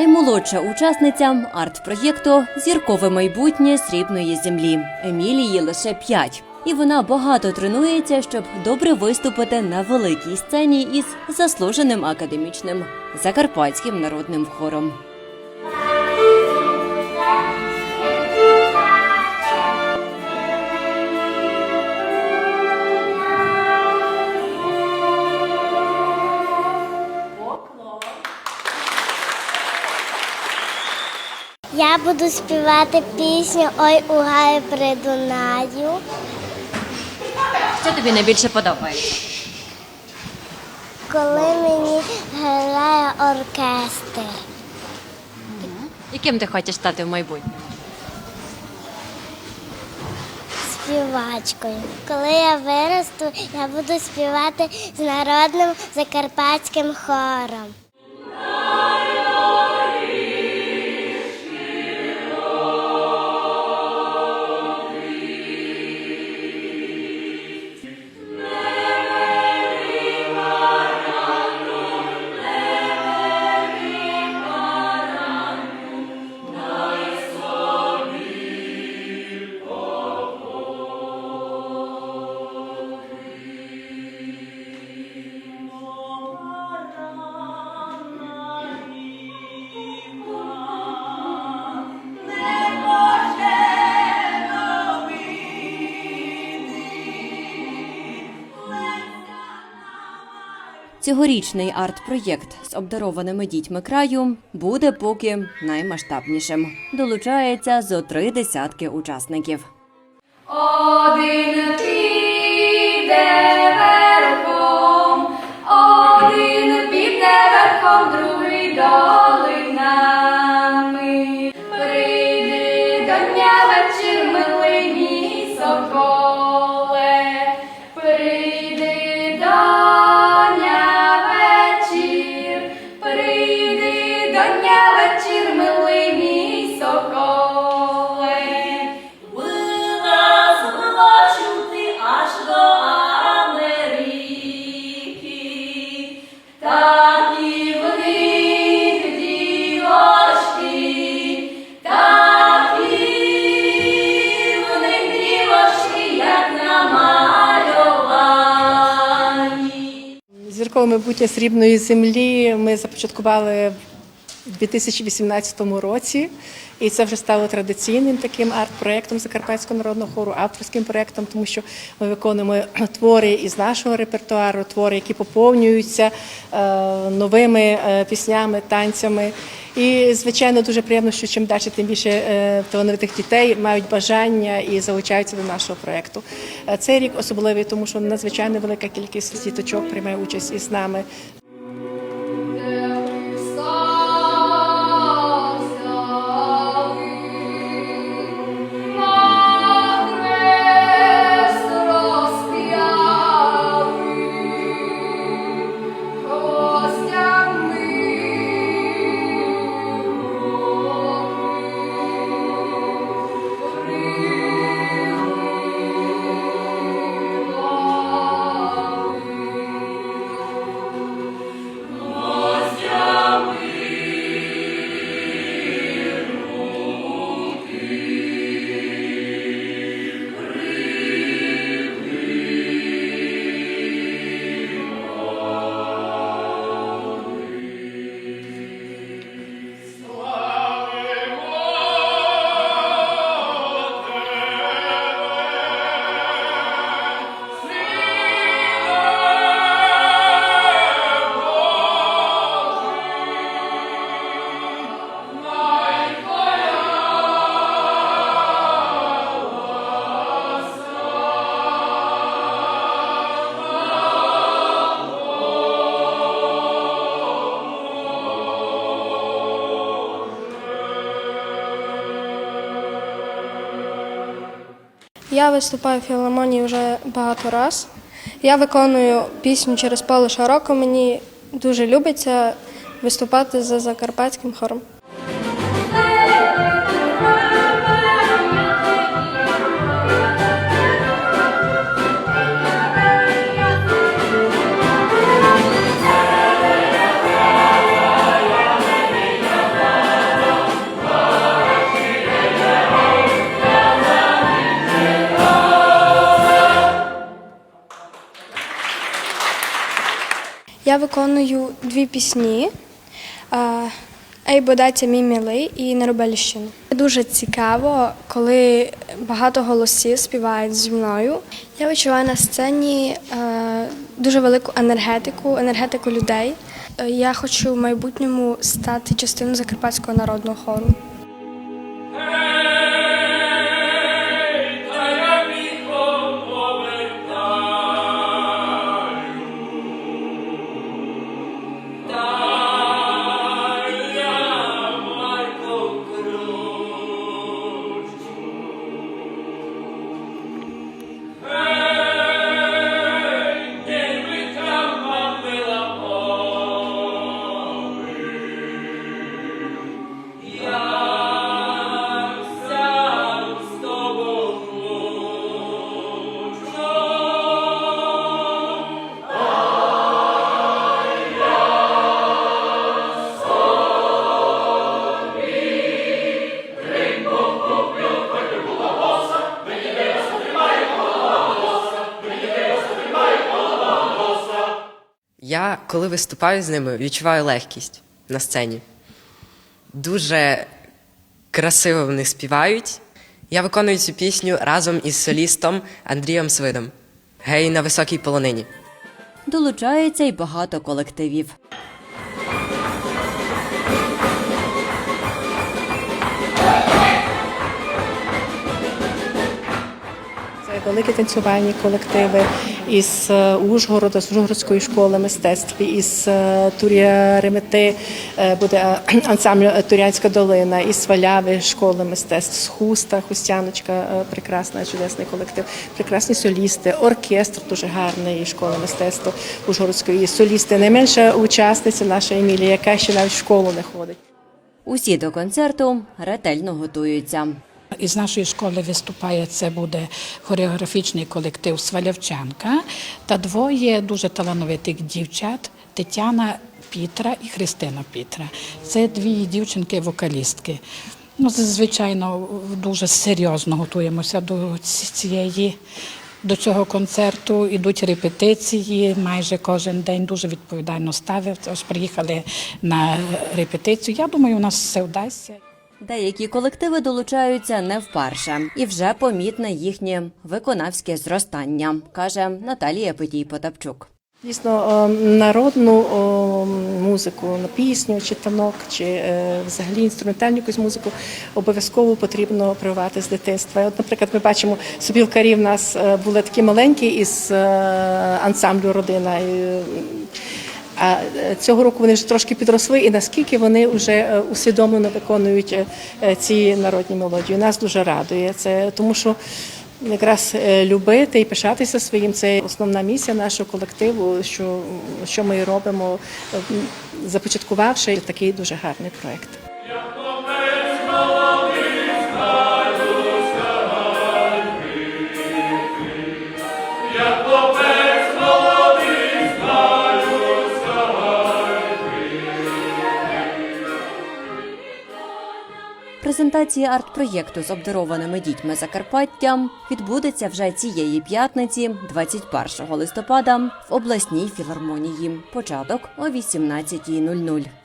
наймолодша учасниця арт-проєкту Зіркове майбутнє срібної землі. Емілії лише 5. І вона багато тренується, щоб добре виступити на великій сцені із заслуженим академічним закарпатським народним хором. Я буду співати пісню Ой у гаю при Дунаю. Що тобі найбільше подобається? Коли мені грає оркестр. Яким ти хочеш стати в майбутньому? Співачкою. Коли я виросту, я буду співати з народним закарпатським хором. Цьогорічний арт-проєкт з обдарованими дітьми краю буде поки наймасштабнішим. Долучається зо три десятки учасників. Один піде верхом, один піде верхом, другий долинами. Зіркове майбутнє срібної землі. Ми започаткували в 2018 році, і це вже стало традиційним таким арт-проєктом Закарпатського народного хору, авторським проєктом, тому що ми виконуємо твори із нашого репертуару, твори, які поповнюються е, новими е, піснями, танцями. І звичайно дуже приємно, що чим далі, тим більше е, талановитих дітей мають бажання і залучаються до нашого проєкту. Цей рік особливий, тому що надзвичайно велика кількість діточок приймає участь із нами. Я виступаю в філармонії вже багато раз. Я виконую пісню через поле широко. Мені дуже любиться виступати за закарпатським хором. Я виконую дві пісні. Ей, бодаться мій милий і Неробеліщину. Дуже цікаво, коли багато голосів співають зі мною. Я відчуваю на сцені дуже велику енергетику, енергетику людей. Е, Я хочу в майбутньому стати частиною Закарпатського народного хору. Коли виступаю з ними, відчуваю легкість на сцені. Дуже красиво вони співають. Я виконую цю пісню разом із солістом Андрієм Свидом. Гей на високій полонині. Долучається й багато колективів. Це великі танцювальні колективи із е, Ужгорода, з Ужгородської школи мистецтв, із е, Турія Ремети е, буде ансамбль Турянська долина, із Сваляви школи мистецтв, з Хуста, Хустяночка, прекрасна, чудесний колектив, прекрасні солісти, оркестр дуже гарний школи мистецтва Ужгородської, солісти. Найменша учасниця наша Емілія, яка ще навіть в школу не ходить. Усі до концерту ретельно готуються. Із нашої школи виступає це буде хореографічний колектив Свалявчанка та двоє дуже талановитих дівчат Тетяна Пітра і Христина Пітра. Це дві дівчинки-вокалістки. Ну, звичайно, дуже серйозно готуємося до цієї. До цього концерту ідуть репетиції майже кожен день. Дуже відповідально ставлять. Ось приїхали на репетицію. Я думаю, у нас все вдасться. Деякі колективи долучаються не вперше, і вже помітне їхнє виконавське зростання, каже Наталія Петій Потапчук. Дійсно, е, народну музику, на пісню чи танок, чи е, взагалі інструментальну якусь музику обов'язково потрібно прививати з дитинства. От, наприклад, ми бачимо, собілкарі в нас е, були такі маленькі із ансамблю родина. А е, цього року вони вже трошки підросли, і наскільки вони вже е, усвідомлено виконують е, ці народні мелодії. Нас дуже радує це, тому що якраз любити і пишатися своїм це основна місія нашого колективу, що, що ми робимо, започаткувавши такий дуже гарний проект. Презентація арт-проєкту з обдарованими дітьми Закарпаття відбудеться вже цієї п'ятниці, 21 листопада, в обласній філармонії. Початок о 18.00.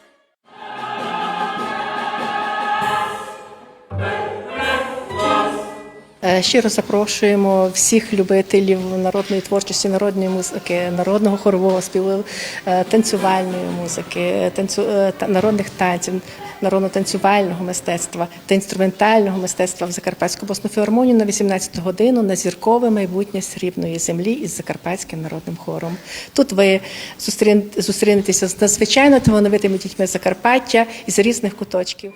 Щиро запрошуємо всіх любителів народної творчості, народної музики, народного хорового співу, е, танцювальної музики, танцю, е, народних танців, народно-танцювального мистецтва та інструментального мистецтва в Закарпатську обласну філармонію на 18 годину на зіркове майбутнє срібної землі із Закарпатським народним хором. Тут ви зустрін- зустрінетеся з надзвичайно талановитими дітьми Закарпаття із різних куточків.